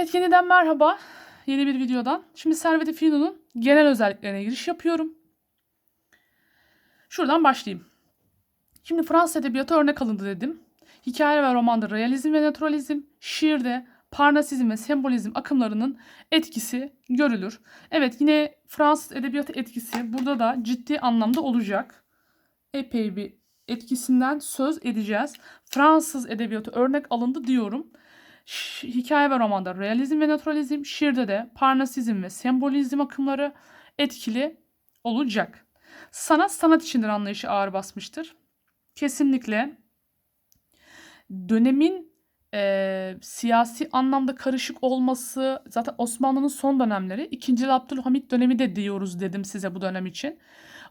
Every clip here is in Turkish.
Evet yeniden merhaba. Yeni bir videodan. Şimdi Servet-i Fünun'un genel özelliklerine giriş yapıyorum. Şuradan başlayayım. Şimdi Fransız edebiyatı örnek alındı dedim. Hikaye ve romanda realizm ve naturalizm, şiirde parnasizm ve sembolizm akımlarının etkisi görülür. Evet yine Fransız edebiyatı etkisi burada da ciddi anlamda olacak. Epey bir etkisinden söz edeceğiz. Fransız edebiyatı örnek alındı diyorum. Hikaye ve romanda realizm ve naturalizm, şiirde de parnasizm ve sembolizm akımları etkili olacak. Sanat sanat içindir anlayışı ağır basmıştır. Kesinlikle dönemin e, siyasi anlamda karışık olması zaten Osmanlı'nın son dönemleri 2. Abdülhamit dönemi de diyoruz dedim size bu dönem için.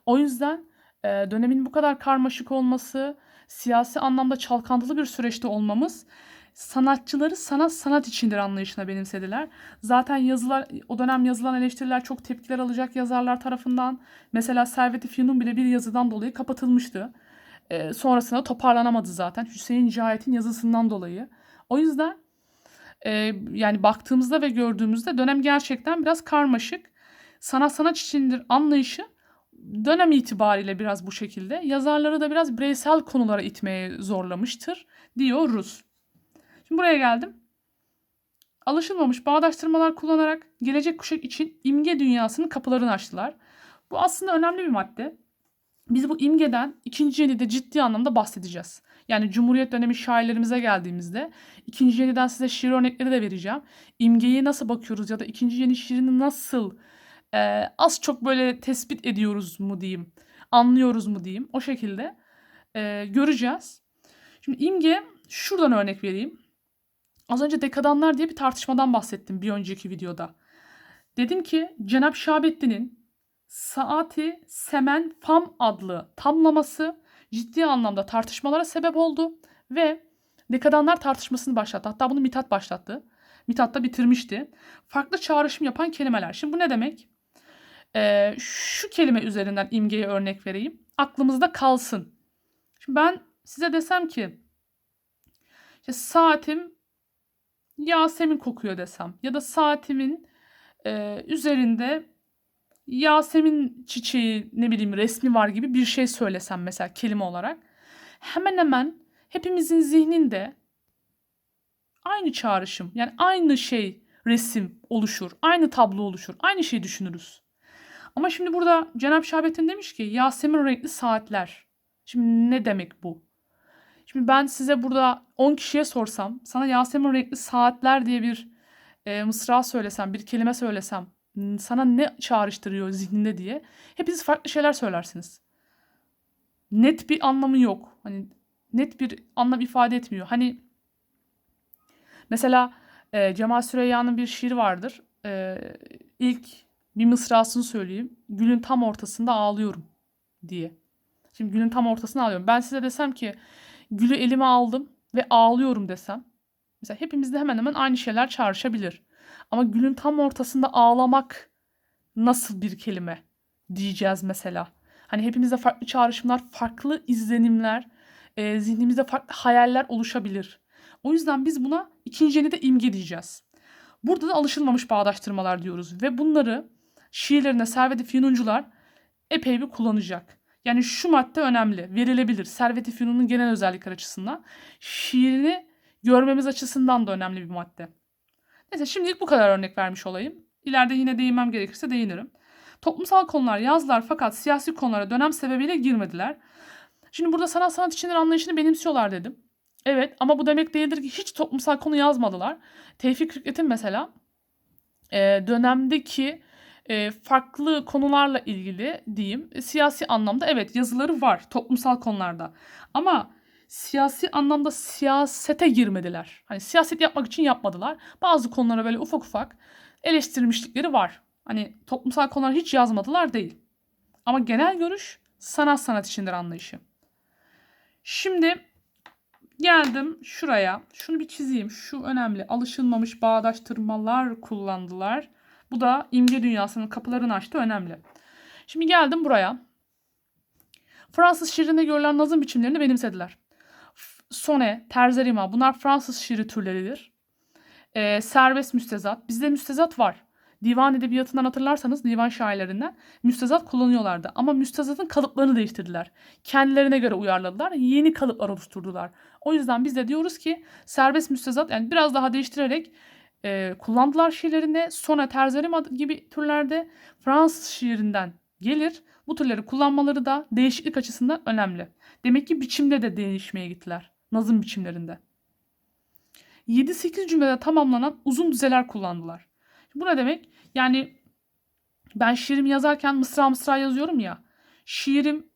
O yüzden e, dönemin bu kadar karmaşık olması, siyasi anlamda çalkantılı bir süreçte olmamız sanatçıları sanat sanat içindir anlayışına benimsediler. Zaten yazılar o dönem yazılan eleştiriler çok tepkiler alacak yazarlar tarafından. Mesela Servet-i Fünun bile bir yazıdan dolayı kapatılmıştı. Ee, sonrasında toparlanamadı zaten Hüseyin Cahit'in yazısından dolayı. O yüzden e, yani baktığımızda ve gördüğümüzde dönem gerçekten biraz karmaşık. Sanat sanat içindir anlayışı dönem itibariyle biraz bu şekilde. Yazarları da biraz bireysel konulara itmeye zorlamıştır diyoruz. Şimdi buraya geldim. Alışılmamış bağdaştırmalar kullanarak gelecek kuşak için imge dünyasının kapılarını açtılar. Bu aslında önemli bir madde. Biz bu imgeden ikinci yenide ciddi anlamda bahsedeceğiz. Yani Cumhuriyet dönemi şairlerimize geldiğimizde ikinci yeniden size şiir örnekleri de vereceğim. İmgeyi nasıl bakıyoruz ya da ikinci yeni şiirini nasıl e, az çok böyle tespit ediyoruz mu diyeyim, anlıyoruz mu diyeyim. O şekilde e, göreceğiz. Şimdi imge şuradan örnek vereyim. Az önce dekadanlar diye bir tartışmadan bahsettim bir önceki videoda. Dedim ki Cenab Şahabettin'in Saati Semen Fam adlı tamlaması ciddi anlamda tartışmalara sebep oldu ve dekadanlar tartışmasını başlattı. Hatta bunu Mithat başlattı. Mithat da bitirmişti. Farklı çağrışım yapan kelimeler. Şimdi bu ne demek? Ee, şu kelime üzerinden imgeye örnek vereyim. Aklımızda kalsın. Şimdi ben size desem ki işte saatim Yasemin kokuyor desem ya da saatimin e, üzerinde Yasemin çiçeği ne bileyim resmi var gibi bir şey söylesem mesela kelime olarak hemen hemen hepimizin zihninde aynı çağrışım yani aynı şey resim oluşur, aynı tablo oluşur, aynı şeyi düşünürüz. Ama şimdi burada Cenab-ı Şahabettin demiş ki Yasemin renkli saatler. Şimdi ne demek bu? Şimdi ben size burada 10 kişiye sorsam, sana Yasemin renkli saatler diye bir e, mısra söylesem, bir kelime söylesem, sana ne çağrıştırıyor zihninde diye hepiniz farklı şeyler söylersiniz. Net bir anlamı yok. Hani net bir anlam ifade etmiyor. Hani mesela e, Cemal Süreyya'nın bir şiir vardır. E, ilk bir mısrasını söyleyeyim. Gülün tam ortasında ağlıyorum diye. Şimdi gülün tam ortasında ağlıyorum. Ben size desem ki gülü elime aldım ve ağlıyorum desem. Mesela hepimizde hemen hemen aynı şeyler çağrışabilir. Ama gülün tam ortasında ağlamak nasıl bir kelime diyeceğiz mesela. Hani hepimizde farklı çağrışımlar, farklı izlenimler, e, zihnimizde farklı hayaller oluşabilir. O yüzden biz buna ikinci de imge diyeceğiz. Burada da alışılmamış bağdaştırmalar diyoruz ve bunları şiirlerinde Servet-i Fünuncular epey bir kullanacak. Yani şu madde önemli, verilebilir. Servet-i Fünun'un genel özellikler açısından. Şiirini görmemiz açısından da önemli bir madde. Neyse şimdilik bu kadar örnek vermiş olayım. İleride yine değinmem gerekirse değinirim. Toplumsal konular yazdılar fakat siyasi konulara dönem sebebiyle girmediler. Şimdi burada sanat sanat içindir anlayışını benimsiyorlar dedim. Evet ama bu demek değildir ki hiç toplumsal konu yazmadılar. Tevfik Fikret'in mesela e, dönemdeki e, farklı konularla ilgili diyeyim e, siyasi anlamda evet yazıları var toplumsal konularda. Ama siyasi anlamda siyasete girmediler. Hani siyaset yapmak için yapmadılar. Bazı konulara böyle ufak ufak eleştirmişlikleri var. Hani toplumsal konular hiç yazmadılar değil. Ama genel görüş sanat sanat içindir anlayışı. Şimdi geldim şuraya. Şunu bir çizeyim. Şu önemli. Alışılmamış bağdaştırmalar kullandılar. Bu da imge dünyasının kapılarını açtı. Önemli. Şimdi geldim buraya. Fransız şiirinde görülen nazım biçimlerini benimsediler. Sone, terzerima bunlar Fransız şiiri türleridir. Eee, serbest müstezat. Bizde müstezat var. Divan edebiyatından hatırlarsanız divan şairlerinden müstezat kullanıyorlardı. Ama müstezatın kalıplarını değiştirdiler. Kendilerine göre uyarladılar. Yeni kalıplar oluşturdular. O yüzden biz de diyoruz ki serbest müstezat yani biraz daha değiştirerek eee, kullandılar şiirlerinde. Sonra terzerim gibi türlerde Fransız şiirinden gelir. Bu türleri kullanmaları da değişiklik açısından önemli. Demek ki biçimde de değişmeye gittiler. Nazım biçimlerinde. 7-8 cümlede tamamlanan uzun dizeler kullandılar. Bu ne demek? Yani ben şiirimi yazarken mısra mısra yazıyorum ya. Şiirim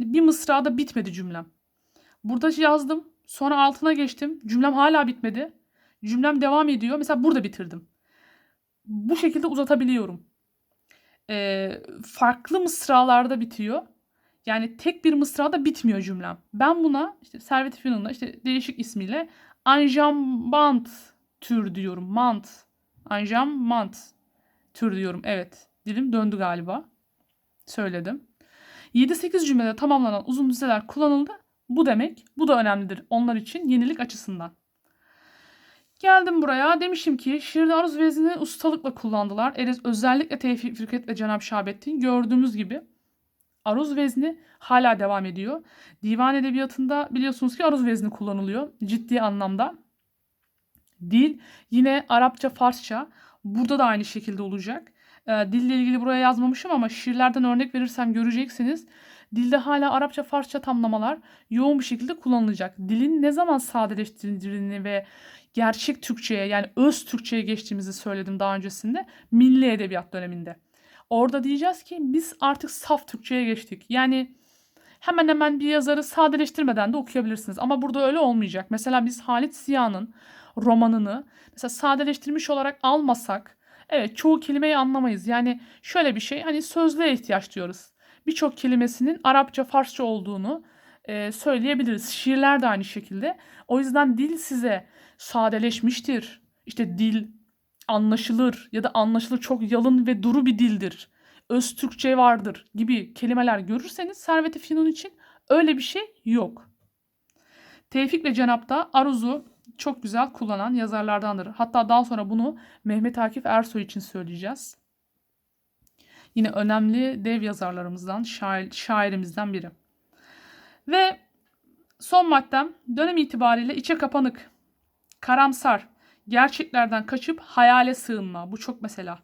bir mısrada bitmedi cümlem. Burada yazdım. Sonra altına geçtim. Cümlem hala bitmedi. Cümlem devam ediyor. Mesela burada bitirdim. Bu şekilde uzatabiliyorum. Ee, farklı mısralarda bitiyor. Yani tek bir mısrada bitmiyor cümlem. Ben buna işte Servet Fünun'da işte değişik ismiyle anjambant tür diyorum. Mant. Anjambant tür diyorum. Evet. Dilim döndü galiba. Söyledim. 7-8 cümlede tamamlanan uzun dizeler kullanıldı. Bu demek. Bu da önemlidir onlar için yenilik açısından. Geldim buraya. Demişim ki şiirde aruz veznini ustalıkla kullandılar. Eriz özellikle Tevfik Fikret ve Cenab Şahabettin gördüğümüz gibi aruz vezni hala devam ediyor. Divan edebiyatında biliyorsunuz ki aruz vezni kullanılıyor ciddi anlamda. Dil yine Arapça, Farsça. Burada da aynı şekilde olacak. Ee, dille ilgili buraya yazmamışım ama şiirlerden örnek verirsem göreceksiniz. Dilde hala Arapça, Farsça tamlamalar yoğun bir şekilde kullanılacak. Dilin ne zaman sadeleştirildiğini ve gerçek Türkçe'ye yani öz Türkçe'ye geçtiğimizi söyledim daha öncesinde. Milli Edebiyat döneminde. Orada diyeceğiz ki biz artık saf Türkçe'ye geçtik. Yani hemen hemen bir yazarı sadeleştirmeden de okuyabilirsiniz. Ama burada öyle olmayacak. Mesela biz Halit Ziya'nın romanını mesela sadeleştirmiş olarak almasak evet çoğu kelimeyi anlamayız. Yani şöyle bir şey hani sözlüğe ihtiyaç diyoruz. Birçok kelimesinin Arapça, Farsça olduğunu e, söyleyebiliriz. Şiirler de aynı şekilde. O yüzden dil size sadeleşmiştir. İşte dil anlaşılır ya da anlaşılır çok yalın ve duru bir dildir. Öz Türkçe vardır gibi kelimeler görürseniz Servet-i Fünun için öyle bir şey yok. Tevfik ve Cenap da Aruz'u çok güzel kullanan yazarlardandır. Hatta daha sonra bunu Mehmet Akif Ersoy için söyleyeceğiz. Yine önemli dev yazarlarımızdan, şair, şairimizden biri. Ve son maddem dönem itibariyle içe kapanık, karamsar, gerçeklerden kaçıp hayale sığınma. Bu çok mesela.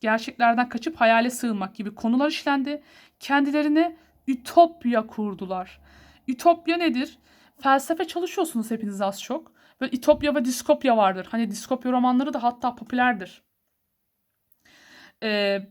Gerçeklerden kaçıp hayale sığınmak gibi konular işlendi. Kendilerine ütopya kurdular. Ütopya nedir? Felsefe çalışıyorsunuz hepiniz az çok. Böyle ütopya ve diskopya vardır. Hani diskopya romanları da hatta popülerdir. Ee,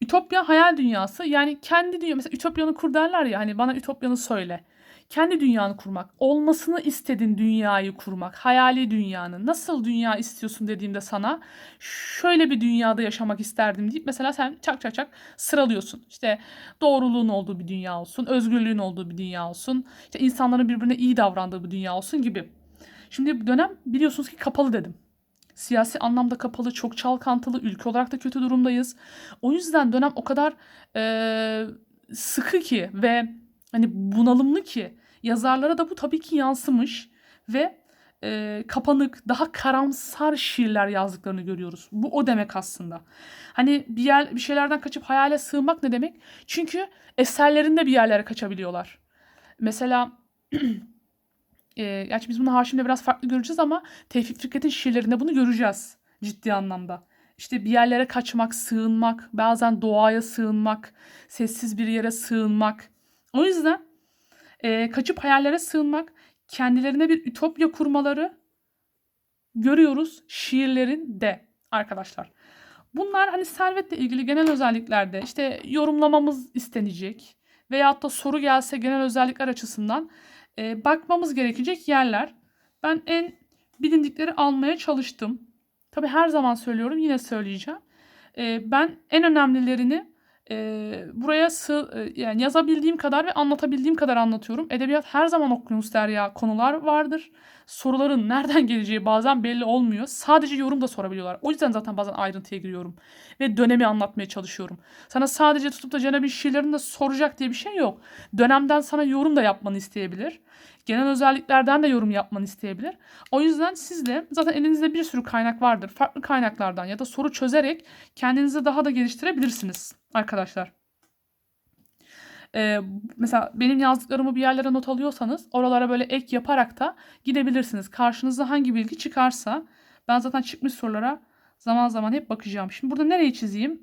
ütopya hayal dünyası. Yani kendi dünya. Mesela ütopyanı kur derler ya. Hani bana ütopyanı söyle. Kendi dünyanı kurmak. Olmasını istediğin dünyayı kurmak. Hayali dünyanı. Nasıl dünya istiyorsun dediğimde sana şöyle bir dünyada yaşamak isterdim deyip mesela sen çak çak çak sıralıyorsun. İşte doğruluğun olduğu bir dünya olsun. Özgürlüğün olduğu bir dünya olsun. İşte insanların birbirine iyi davrandığı bir dünya olsun gibi. Şimdi dönem biliyorsunuz ki kapalı dedim. Siyasi anlamda kapalı, çok çalkantılı, ülke olarak da kötü durumdayız. O yüzden dönem o kadar eee, sıkı ki ve hani bunalımlı ki yazarlara da bu tabii ki yansımış ve eee, kapanık, daha karamsar şiirler yazdıklarını görüyoruz. Bu o demek aslında. Hani bir yer bir şeylerden kaçıp hayale sığınmak ne demek? Çünkü eserlerinde bir yerlere kaçabiliyorlar. Mesela Eee, gerçi biz bunu Haşim'le biraz farklı göreceğiz ama Tevfik Fikret'in şiirlerinde bunu göreceğiz ciddi anlamda. İşte bir yerlere kaçmak, sığınmak, bazen doğaya sığınmak, sessiz bir yere sığınmak. O yüzden eee, kaçıp hayallere sığınmak, kendilerine bir ütopya kurmaları görüyoruz şiirlerinde arkadaşlar. Bunlar hani servetle ilgili genel özelliklerde işte yorumlamamız istenecek veyahut da soru gelse genel özellikler açısından e, bakmamız gerekecek yerler. Ben en bilindikleri almaya çalıştım. Tabii her zaman söylüyorum yine söyleyeceğim. E, ben en önemlilerini e, buraya sığ, yani yazabildiğim kadar ve anlatabildiğim kadar anlatıyorum. Edebiyat her zaman okyanus derya konular vardır. soruların nereden geleceği bazen belli olmuyor. Sadece yorum da sorabiliyorlar. O yüzden zaten bazen ayrıntıya giriyorum. Ve dönemi anlatmaya çalışıyorum. Sana sadece tutup da Cenab-ı şiirlerini de soracak diye bir şey yok. Dönemden sana yorum da yapmanı isteyebilir. Genel özelliklerden de yorum yapmanı isteyebilir. O yüzden siz de zaten elinizde bir sürü kaynak vardır. Farklı kaynaklardan ya da soru çözerek kendinizi daha da geliştirebilirsiniz arkadaşlar. Ee, mesela benim yazdıklarımı bir yerlere not alıyorsanız oralara böyle ek yaparak da gidebilirsiniz. Karşınıza hangi bilgi çıkarsa ben zaten çıkmış sorulara zaman zaman hep bakacağım. Şimdi burada nereyi çizeyim?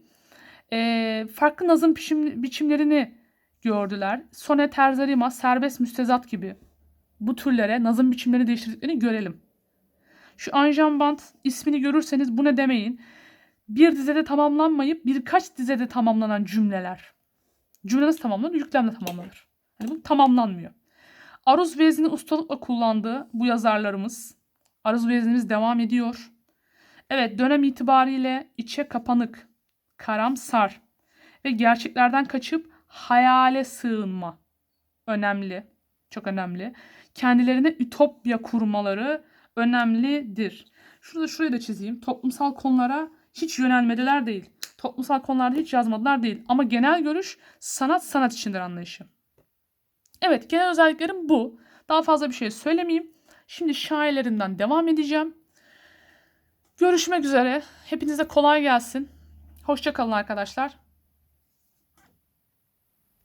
Ee, farklı nazım biçim, biçimlerini gördüler. Sonet, terzerima, serbest müstezat gibi bu türlere nazım biçimlerini değiştirdiklerini görelim. Şu anjambant ismini görürseniz bu ne demeyin. Bir dizede tamamlanmayıp birkaç dizede tamamlanan cümleler. Cümle nasıl tamamlanır? Yüklemle tamamlanır. Yani bu tamamlanmıyor. Aruz vezni ustalıkla kullandığı bu yazarlarımız. Aruz veznimiz devam ediyor. Evet dönem itibariyle içe kapanık, karamsar ve gerçeklerden kaçıp hayale sığınma. Önemli. Çok önemli. Kendilerine ütopya kurmaları önemlidir. Şurada şurayı da çizeyim. Toplumsal konulara hiç yönelmediler değil. Toplumsal konularda hiç yazmadılar değil. Ama genel görüş sanat sanat içindir anlayışı. Evet genel özelliklerim bu. Daha fazla bir şey söylemeyeyim. Şimdi şairlerinden devam edeceğim. Görüşmek üzere. Hepinize kolay gelsin. Hoşçakalın arkadaşlar.